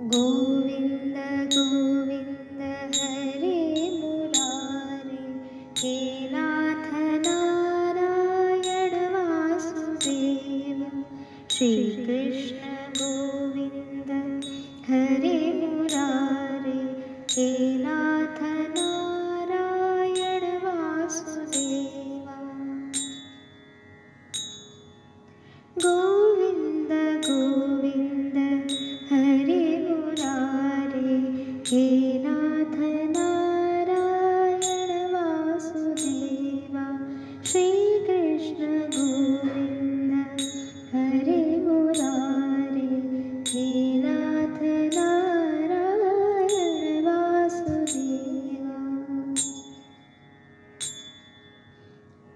गोविन्द गोविन्द हरे मुरारे हे नाथ नारायण वासुदेव। श्रीकृष्ण गोविन्द हरे मुरारे हे नाथ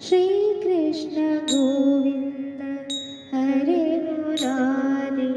ശ്രീകൃഷ്ണ ഗോവിന്ദ ഹരേ മുരാരി